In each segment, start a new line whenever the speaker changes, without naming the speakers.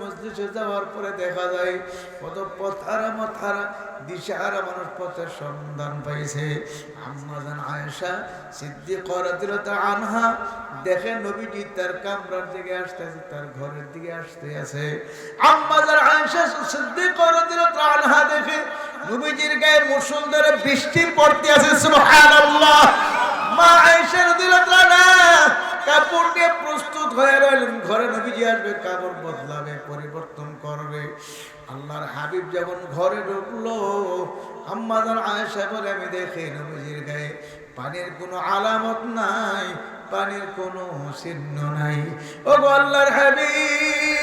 মসজিদে দেখা যায় কত পথারা মথারা দিশাহারা মানুষ পথের সন্ধান পাইছে। আম্মাজান আয়েশা সিদ্দিক রাদিয়াল্লাহু আনহা দেখে নবীজি তার কামরার দিকে আসতেছে, তার ঘরের দিকে আসতে আছে। আম্মাজান আয়েশা সিদ্দিক রাদিয়াল্লাহু আনহা দেখে নবীজির গায়ে মুসলধারে বৃষ্টি পড়তে আছে, সুবহানাল্লাহ। কাপড় দিয়ে প্রস্তুত হয়ে রইলেন ঘরে নবীজি আসবে, কাপড় বদলাবে, পরিবর্তন করবে। আল্লাহর হাবিব যখন ঘরে ঢুকলো আম্মাদার আয়সা বলে, আমি দেখে নবীজির গায়ে পানির কোনো আলামত নাই, পানির কোনো চিহ্ন নাই। ও আল্লাহর হাবিব!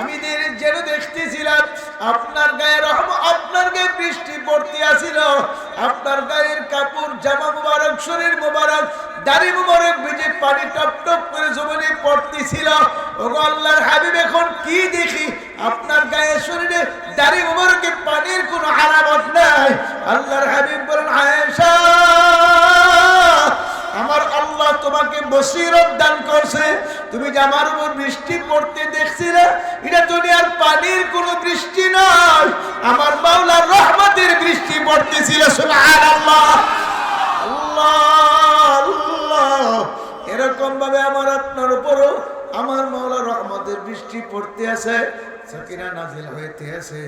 আমি যেন দেখতেছিলাম, আপনার গায়ে রহম, আপনার গায়ে বৃষ্টি পড়তে আসিল। আপনার গায়ের কাপড়, জামা মুবারক, শরীর মুবারক, দাড়ি পানি টপ টপ করে পড়তেছিল। আল্লাহর হাবিব, এখন কি দেখি? আপনার গায়ে শরীরে দাড়ি মুবারকে পানির কোনো আলামত নাই। আল্লাহর হাবিব বলেন, আয়েশা! আল্লাহ তোমাকে বসিরত দান করছে। তুমি যে আমার উপর বৃষ্টি পড়তে দেখছিলে, এটা দুনিয়ার পানির কোনো বৃষ্টি নয়। আমার মাওলার রহমতের বৃষ্টি পড়তেছিল, সুবহানাল্লাহ। আল্লাহ এরকম ভাবে আমার আপনার উপরও আমার মাওলা রহমতের বৃষ্টি পড়তে আছে সাকিনা নাজিল হইতে আছে।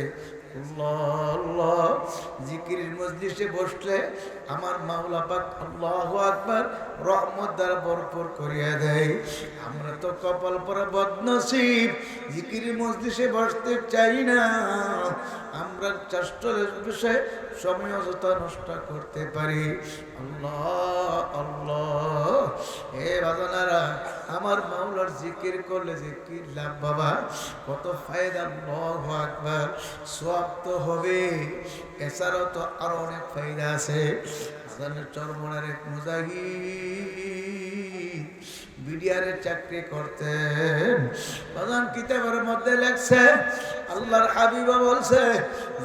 মজলিসে বসলে আমার দ্বারা দেয়। আমরা তো মজলিসে বসতে চাই না। আমরা বিষয়ে নষ্ট করতে পারি। আল্লাহ আমার মাওলার জিকির করলে কি লাভ বাবা? কত ফায়দা তো হবে। এছাড়াও তো আরও অনেক ফায়দা আছে। আজানের এক মুজাহিদ বিডিআরের চাকরি করতেন। প্রধান কিতাবের মধ্যে লেখছে, আল্লাহর হাবিবা বলছে,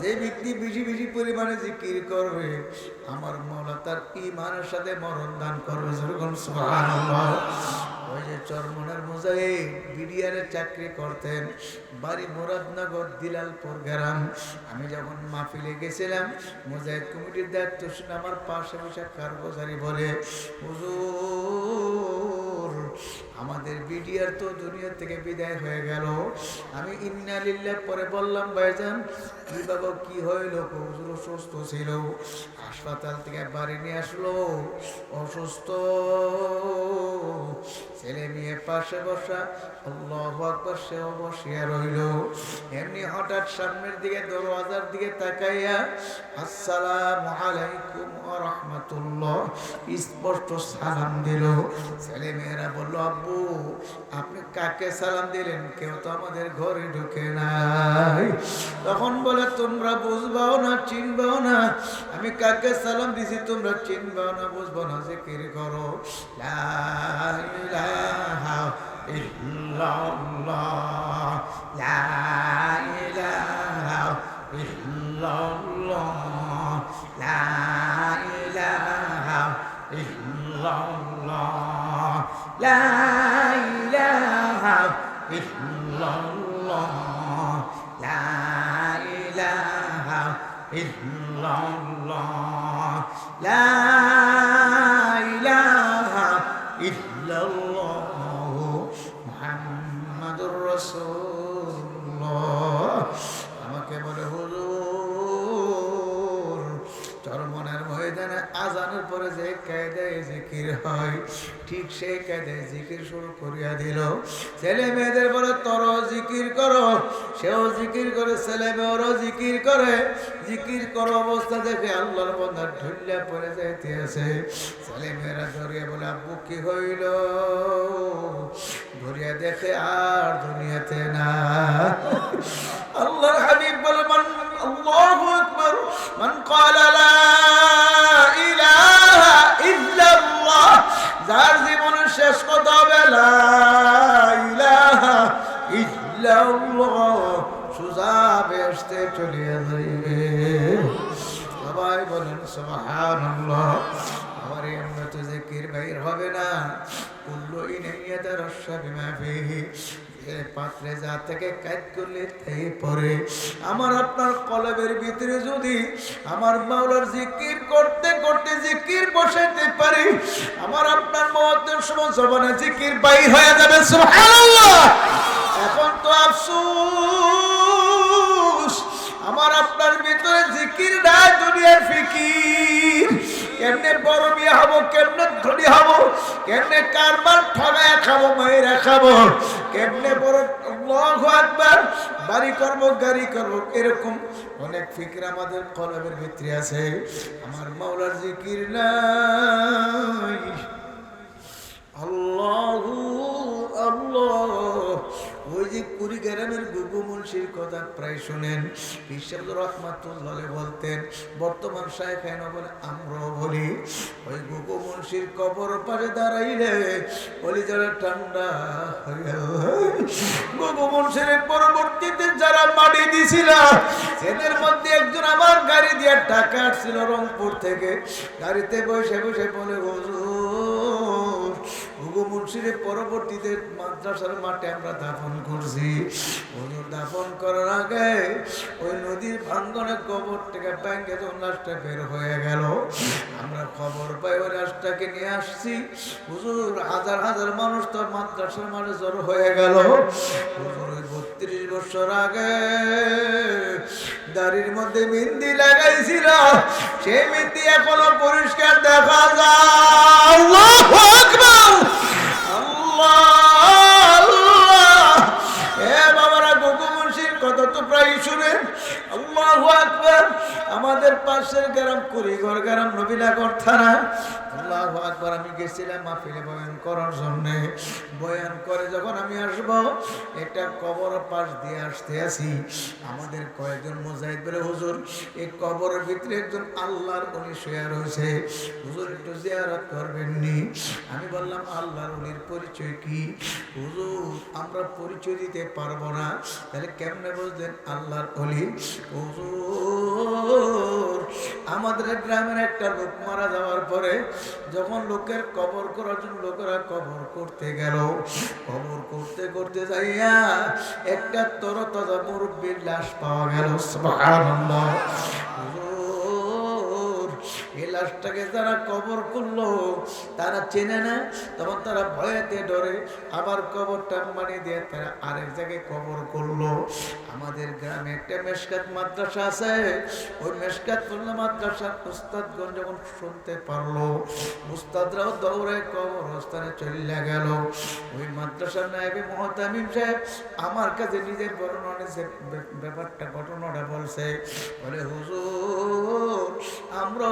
যে ব্যক্তি বেশি বেশি পরিমাণে জিকির করবে, আমার মৌলা তার ইমানের সাথে মরণ দান করবে। যেরকম ওই যে চরমনের মোজাই বিডিআরের চাকরি করতেন, বাড়ি মুরাদনগর, দিলালপুর গ্রাম। আমি যখন মাহফিলে গেছিলাম, মুজাহিদ কমিটির দায়িত্ব আমার পাশে বসে কারগোজারি বলে, হুজুর আমাদের বিডিআর তো দুনিয়া থেকে বিদায় হয়ে গেল। আমি ইন্নালিল্লাহ পরে বললাম, ভাইজান কি বাবা কি হইল? হুজুর অসুস্থ ছিল। হাসপাতাল থেকে বাড়ি নিয়ে আসলো। অসুস্থ। ছেলে মেয়ে পাশে বসা, আল্লাহ আকবর, সেও বসিয়া রইল। এমনি হঠাৎ সামনের দিকে, দরওয়াজার দিকে তাকাইয়া, আসসালামু আলাইকুম। স্পষ্ট সালাম দিল। ছেলে মেয়েরা বলল, আব্বু, আপনি কাকে সালাম দিলেন? কেউ তো আমাদের ঘরে ঢুকে নাই। তখন বলে, তোমরা বুঝবাও না, চিনবাও না। আমি কাকে সালাম দিছি, তোমরা চিনবাও না বুঝব না। জিকির করো। লা ইলাহা ইল্লাল্লাহ। কায়দায় জিকির হয়। ঠিক সেই কায়দায় জিকির শুরু করিয়া দিল। ছেলে মেয়েদের বলে তর জিকির করো। সেও জিকির করে, ছেলে মেয়েরও জিকির করে। জিকির করো অবস্থা দেখে আল্লাহর বন্ধার ঢুল্লা পরে যাইতে ছেলে মেয়েরা ধরিয়া বলে, আব্বু, কি হইল? ধরিয়া দেখে, আর দুনিয়াতে না আল্লাহর হাবিব বলে, মান, আল্লাহু আকবার। মান ক্বালা লা যার জীবনের শেষ কথা বেলা সুজা বেসতে চলে যাইবে সবাই বলেন সবাই আমার এমনি তো জিকির বাইর হবে না। পাত্রে যা থেকে কাজ করলে তাই পরে আমার আপনার কলবের ভিতরে যদি আমার মাওলার জিকির করতে করতে জিকির বসাইতে পারি, আমার আপনার মহত্বের সময় জবানে জিকির বাই হয়ে যাবে এখন তো আফসোস, আমার আপনার ভিতরে জিকির নাই দুনিয়ার ফিকির। কেমনে বড় বিয়ে হব, কেমনে ধনী হব, কেমনে কারবার ঠগায় খাব মায়েরা খাব, কেমনে বড় আকবার, বাড়ি করব, গাড়ি করব, এরকম অনেক ফিকির আমাদের কলমের ভিতরে আছে। আমার মাওলার জিকির নাই। আল্লাহ আল্লাহ। গুগু মুন্সির কথা প্রায় শোনেন। বিশ্ব রহমাতুল্লাহ বলতেন, বর্তমান বলে আমরাও বলি, ওই গুগু মুন্সির কবর পাশে দাঁড়াইলে বলি, যারা ঠান্ডা পরবর্তীতে যারা মাটি দিছিল, সেদের মধ্যে একজন আমার গাড়ি দিয়ে টাকা আসছিল রংপুর থেকে। গাড়িতে বসে বসে বলে, হুজুর হুগু মুন্সিরের পরবর্তীতে মাদ্রাসার মাঠে আমরা দাফন করছি। হুজুর দাফন করার আগে ওই নদীর ভাঙ্গনে কবর থেকে ব্যাংকে লাশটা বের হয়ে গেল, আমরা খবর পাই ওই লাশটাকে নিয়ে আসছি। হুজুর হাজার হাজার মানুষ তো মাদ্রাসার মাঠে জড়ো হয়ে গেল। হুজুর ওই বত্রিশ বছর আগে দাড়ির মধ্যে মেহেন্দি লাগাইছিল, সেই মেহেন্দি এখনও পরিষ্কার দেখা যায়। শুনেন আমাদের পাশের গ্রাম কুড়িঘর গ্রাম নবীনগর থানা। আল্লাহু আকবার, আমি গেছিলাম মাহফিলে বয়ান করার জন্য। বয়ান করে যখন আমি আসব, একটা কবর পাশ দিয়ে আসতে আসি আমাদের কয়েকজন মুজাহিদ বলে, হুজুর, এই কবরের ভিতরে একজন আল্লাহর উনি শুয়ে রয়েছে। হুজুর, একটু জিয়ারত করবেননি আমি বললাম, আল্লাহর উনির পরিচয় কি? হুজুর, আমরা পরিচয় দিতে পারব না। তাহলে কেমনে বুঝলেন আল্লাহর অলি? হুজুর আমাদের গ্রামের একটা লোক মারা যাওয়ার পরে যখন লোকের কবর করার জন্য লোকেরা কবর করতে গেল কবর করতে করতে যাইয়া একটা তরতাজা মুরব্বীর লাশ পাওয়া গেল হুজুর, এই লাশটাকে যারা কবর করল, তারা চেনে না, তখন তারা ভয়েতে ডরে। আবার কবরটা মানে দিয়ে তারা আরেক জায়গায় কবর করল। আমাদের গ্রামে একটা মেশকাত মাদ্রাসা আছে। ওই করল মাদ্রাসার যখন শুনতে পারল, উস্তাদরাও দৌড়ে কবরস্থানে চলে গেল। ওই মাদ্রাসার নায়েবে মহতামিম সাহেব আমার কাছে নিজের বর্ণনা ব্যাপারটা, ঘটনাটা বলছে। বলে, হুজুর আমরা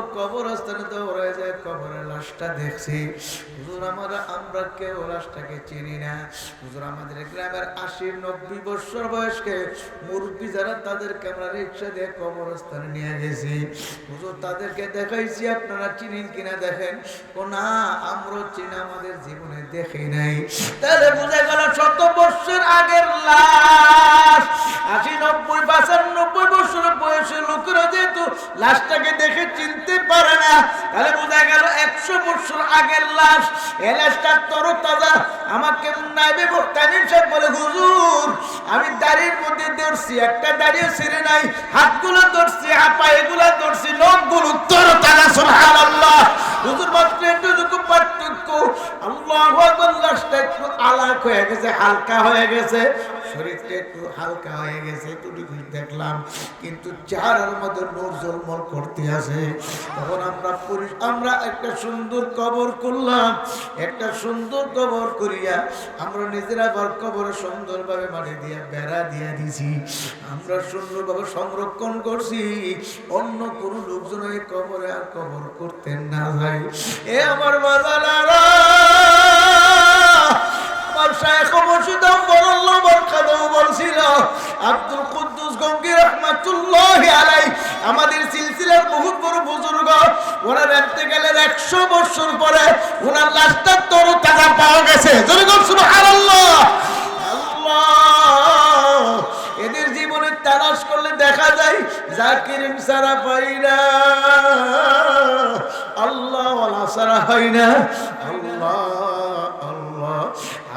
না। আমাদের তাদেরকে আমরা দেখাইছি, আপনারা কিনা দেখেন? না আমরা চিনি, আমাদের জীবনে দেখি নাই। তাহলে বুঝে গেল শত বছর আগের লাশ। আশি নব্বই পঁচানব্বই বছর বয়সের লোকেরা যেহেতু লাশটাকে দেখে চিনতে পারে না। তাহলে বোঝা গেল একশো বছর আগের লাশ, এ লাশটা তর তাজা আমাকে বলে, হুজুর, আমি দাড়ির মধ্যে ধরছি, একটা দাড়িও ছিঁড়ে নাই, হাতগুলো ধরছি, হাত পায়েগুলো ধরছি নখগুলো তর তাজা সুবহানাল্লাহ। হুজুর, মাত্র একটু পার্থক্য। আল্লাহ লাশটা একটু আলাক হয়ে গেছে, হালকা হয়ে গেছে। শরীরটা একটু হালকা হয়ে গেছে ডিগ্রি দেখলাম। কিন্তু চেহারার মধ্যে নোর জলমল করতে আছে তখন আমরা আমরা একটা সুন্দর কবর করলাম একটা সুন্দর কবর করিয়া আমরা নিজেরা আবার কবরে সুন্দরভাবে মাটি দিয়া বেড়া দিয়ে দিছি। আমরা সুন্দরভাবে সংরক্ষণ করছি। অন্য কোনো লোকজন এই কবরে আর কবর করতে না যায় এ আমার বাজানারা, আমার শায়েখ মুর্শিদ বরল্লাহ বরকাদৌ বলছিল, আব্দুল কুদ্দুস গঙ্গি রহমাতুল্লাহ আলাই আমাদের সিলসিলার বহুত বড় বুজুর্গ, ওরা ব্যক্তি গেলেন একশো বছর পরে ওনার লাশটা তরু তাজা পাওয়া গেছে। এদের জীবনে তালাশ করলে দেখা যায় জাকিরিন সারা পাই না। আল্লাহ সারা হয় না। আল্লাহ আল্লাহ।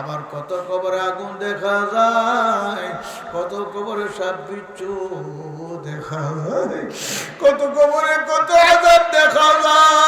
আবার কত কবরে আগুন দেখা যায়। কত কবরে সাপ বিচ্ছু দেখা যায়। কত কবরে কত আজাব দেখা যায়।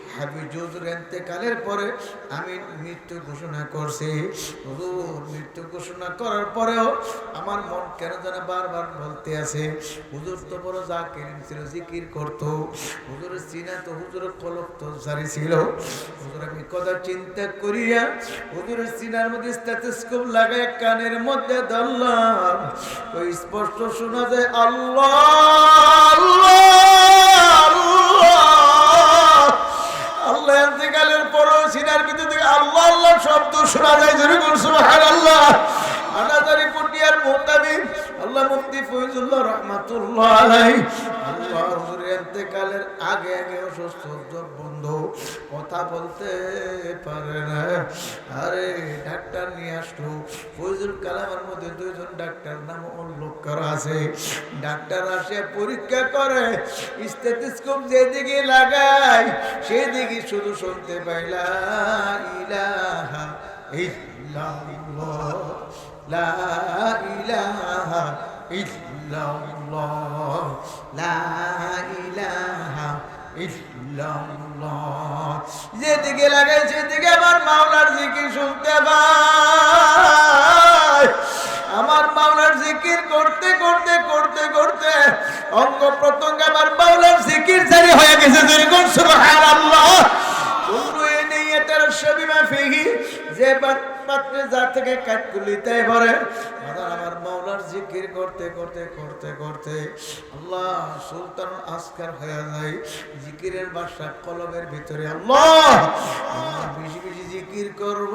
হাবিজুর এতেকালের পরে আমি মৃত্যু ঘোষণা করছি। হুজুর, মৃত্যু ঘোষণা করার পরেও আমার মন কেন যেন বারবার বলতে আছে, হুজুর তো বড় যা কেন ছিল, জিকির করতো। হুজুরের চিনা তো হুজুরের কলক তো জারি ছিল। হুজুর আমি কথা চিন্তা করিয়া হুজুরের চিনার মধ্যে স্ট্যাথোস্কোপ লাগায় কানের মধ্যে ধরলাম। ওই স্পষ্ট শোনা যায়, আল্লাহ! আল্লাহ আগে আগে অসুস্থ বন্ধ, কথা বলতে পারে না। আরে, ডাক্তার নিয়ে আসলো। ফয়জুল কালামের মধ্যে দুইজন ডাক্তার নাম করা আছে। ডাক্তার আসে, পরীক্ষা করে, স্টেথোস্কোপ যেদিকে লাগায়, সেদিকে শুধু শুনতে পাইলা ইলাহা ইল্লাল্লাহ, লা ইলাহা ইল্লাল্লাহ, লা ইলাহা ইল্লাল্লাহ। যেদিকে লাগাই সেদিকে আমার মাওলার জিকির শুনতে পাই আমার মাওলার জিকির করতে করতে করতে করতে অঙ্গ প্রত্যঙ্গ আমার মাওলার জিকির জারি হয়ে গেছে যেরকম সুবহানাল্লাহ। কুল্লু নিয়তের সবিমা ফিহি যে পাত্রে যা থেকে কাঠকুলিতে ভরে। আমার মাওলার জিকির করতে করতে করতে করতে আল্লাহ সুলতান আসকার হয়ে যায়। জিকিরের বাসা কলমের ভিতরে। আল্লাহ, বেশি বেশি জিকির করব।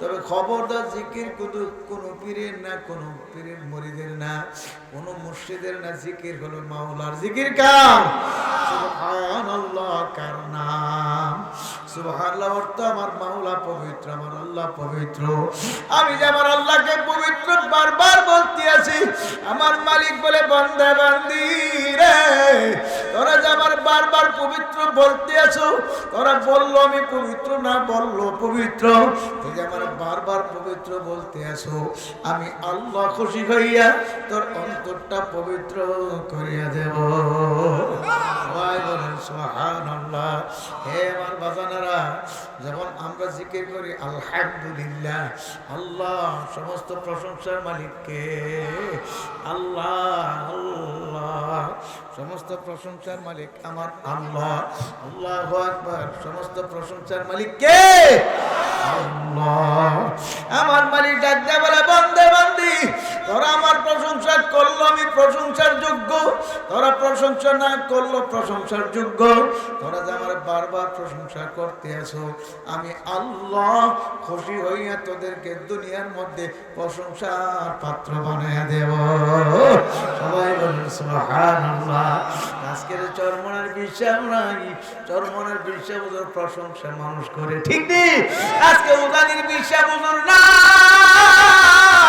তবে খবরদার জিকির কোনো কোনো পীরের না, কোনো পীরের মরিদের না, কোনো মুর্শিদের না জিকির হলো মাওলার জিকির কার? সুবহানাল্লাহ, কার নাম? সুবহানাল্লাহ অর্থ আমার মাওলা পবিত্র, আমার আল্লাহ পবিত্র। আমি যে আমার আল্লাহকে পবিত্র বারবার বলতে আছি আমার মালিক বলে বন্দে বান্দি রে তোরা যে আমার বারবার পবিত্র বলতে আছো, তোরা বলল আমি পবিত্র না বলল পবিত্র। তুই আমার বারবার পবিত্র বলতে আছো, আমি আল্লাহ খুশি হইয়া তোর অন্তরটা পবিত্র করিয়া দেব। সবাই বলেন, সুবহানাল্লাহ। হে আমার বাজানারা যখন আমরা জিকির করি, আলহামদুলিল্লাহ, আল্লাহ সমস্ত প্রশংসার মালিককে, আল্লাহ আল্লাহ, সমস্ত প্রশংসার মালিক আমার আল্লাহ। আল্লাহ আকবার। সমস্ত প্রশংসার মালিক কে? আল্লাহ। আমার মালিক ডাকতে বলে বন্দে বন্দি তোরা আমার প্রশংসা করল, আমি প্রশংসার যোগ্য। তোরা প্রশংসা না করল, প্রশংসার যোগ্য। তোরা যে আমার বারবার প্রশংসা করতে আসো, আমি আল্লাহ খুশি হইয়া তোদেরকে দুনিয়ার মধ্যে প্রশংসার পাত্র বানাইয়া দেব। সবাই আজকের চরমনের বিশ্বাস নাই। চরমনের বিশ্বাস প্রশংসা মানুষ করে, ঠিক নেই? আজকে উদানির বিশ্বাস বুঝুর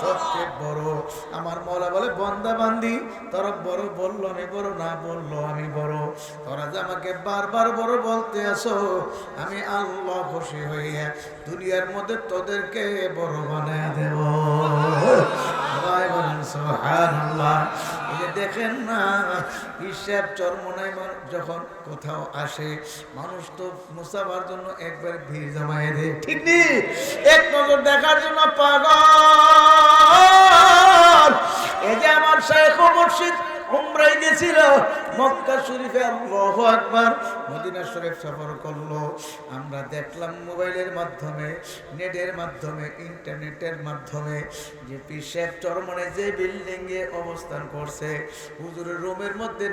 সবচেয়ে বড়। আমার মলা বলে, বন্দা বান্দি, তোরা বড় বলল আমি বড় না বলল আমি বড়। তোরা যে আমাকে বারবার বড় বলতে আসো, আমি আল্লাহ খুশি হইয়া দুনিয়ার মধ্যে তোদেরকে বড় বানায় দেব। সবাই বলেন সুবহানাল্লাহ। এই দেখেন না, হিসাব চরমনায় যখন কোথাও আসে, মানুষ তো মুসাফার জন্য একবার ভিড় জমায় দেয়। ঠিক নেই এক নজর দেখার জন্য পাগল। এই যে আমার শেখ মুর্শিদ উমরাই গেছিল। মক্কা শরীফে আল্লাহু আকবার মদিনা শরীফ সফর করল। আমরা দেখলাম মোবাইলের মাধ্যমে, নেটের মাধ্যমে, ইন্টারনেটের মাধ্যমে যে পিসের চরমনে যে বিল্ডিং এ অবস্থান করছে, হুজুরের রুমের মধ্যে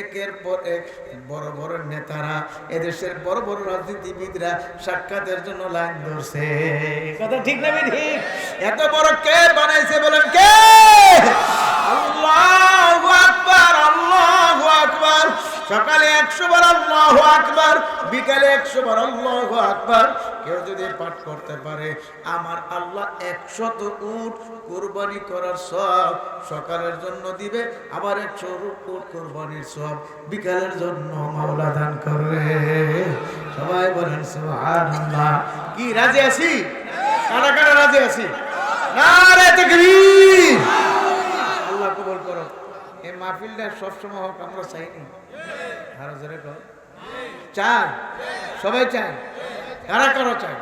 একের পর এক বড় বড় নেতারা, এদেশের বড় বড় রাজনীতিবিদরা সাক্ষাতের জন্য লাইন ধরছে। কথা ঠিক না ঠিক এত বড় কে বানাইছে বলেন কে? আল্লাহু! আকবার। সকালে একশো বার আল্লাহ আকবার, বিকালে একশো বার আল্লাহ আকবার। কেউ যদি পাঠ করতে পারে, আমার আল্লাহ একশত উট কোরবানি করার সব সকালের জন্য দিবে, আবার একশো উট কোরবানির সব বিকালের জন্য মাওলা দান করবে। সবাই বলেন, সুবহানাল্লাহ। কি, রাজি আছি? কারা কারা রাজি আছি? নারে তাকবীর! এই মাহফিলটা সবসময় হোক, আমরা চাইনি আরও জোরে কর চাই সবাই চাই কারা কারা চাই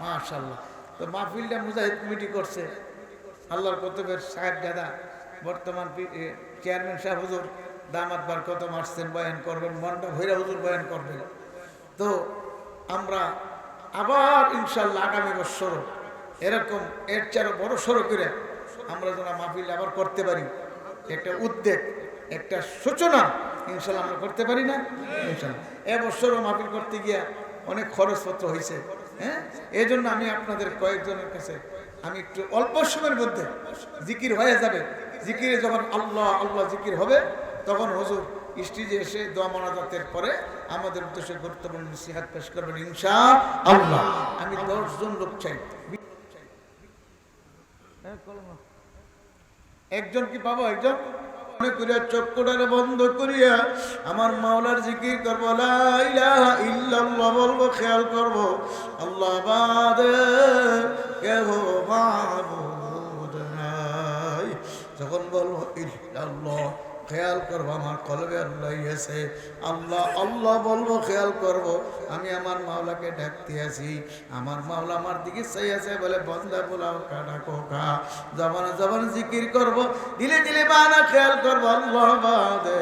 মাশাল্লাহ তো মাহফিলটা মুজাহিদ কমিটি করছে। আল্লাহর কতবের সাহেব দাদা, বর্তমান চেয়ারম্যান সাহেব হুজুর, দামাত বার কত মারছেন বয়ান করবেন, মনটা ভৈরা হুজুর বয়ান করবেন। তো আমরা আবার ইনশাল্লাহ আগামী বছর এরকম এর চেয়ে বড় সড়ো করে আমরা যেন মাহফিল আবার করতে পারি। একটা উদ্বেগ, একটা সূচনা ইনশাল্লাহ আমরা করতে পারি না। ইনশাল্লাহ এবছরও মাহফিল করতে গিয়া অনেক খরচপত্র হয়েছে হ্যাঁ? এই জন্য আমি আপনাদের কয়েকজনের কাছে, আমি একটু অল্প সময়ের মধ্যে জিকির হয়ে যাবে। জিকিরে যখন আল্লাহ আল্লাহ জিকির হবে, তখন হুজুর স্টেজে এসে দোয়া মনাজাতের পরে আমাদের উদ্দেশ্যে গুরুত্বপূর্ণ সিহাত পেশ করবেন ইনশা আল্লাহ আমি দশজন লোক চাই। একজন কি পাবো, একজন? মনে করিয়া বন্ধ করিয়া আমার মাওলার জিকির করব বলব, খেয়াল করব, আল্লাহ যখন বলব খেয়াল করব, আমার কলবে আল্লাহ এসে আল্লাহ আল্লাহ বলব, খেয়াল করব। আমি আমার মাওলাকে ডাকতে আছি আমার মাওলা আমার দিকে চাই আছে বলে, বন্দা পোলাও, কাটা কোকা জবান জবান জিকির করব, দিলে দিলে বানা খেয়াল করব, আল্লাহ বাদে,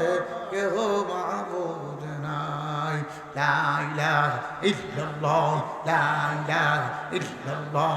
কেহ মাহবুদ নাই। লা ইলাহা ইল্লাল্লাহ, লা ইলাহা ইল্লাল্লাহ।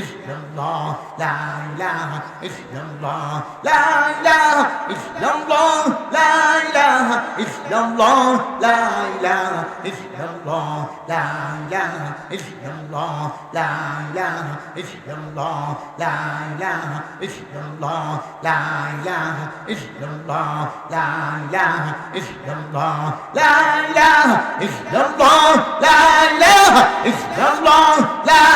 ইল্লাল্লাহ লা ইলাহা ইল্লাল্লাহ লা ইলাহা ইল্লাল্লাহ লা ইলাহা ইল্লাল্লাহ লা ইলাহা ইল্লাল্লাহ লা ইলাহা ইল্লাল্লাহ লা ইলাহা ইল্লাল্লাহ লা ইলাহা ইল্লাল্লাহ লা ইলাহা ইল্লাল্লাহ লা ইলাহা ইল্লাল্লাহ লা ইলাহা ইল্লাল্লাহ লা ইলাহা ইল্লাল্লাহ লা ইলাহা ইল্লাল্লাহ লা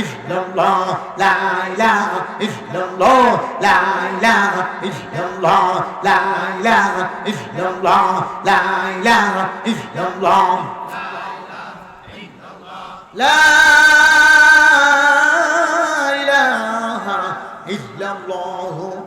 illallah la ilaha illallah la ilaha illallah la ilaha illallah la ilaha illallah لا إله إلا الله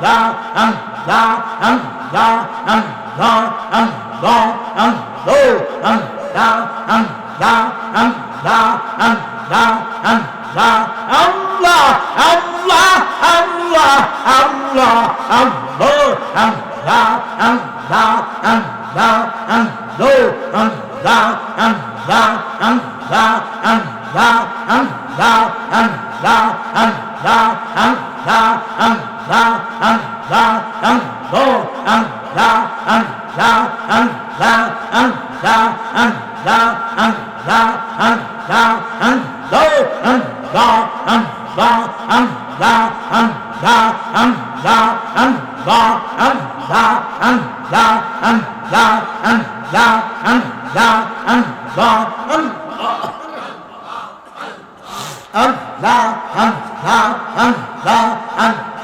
da da da da da da Allah, Allah, Allah, and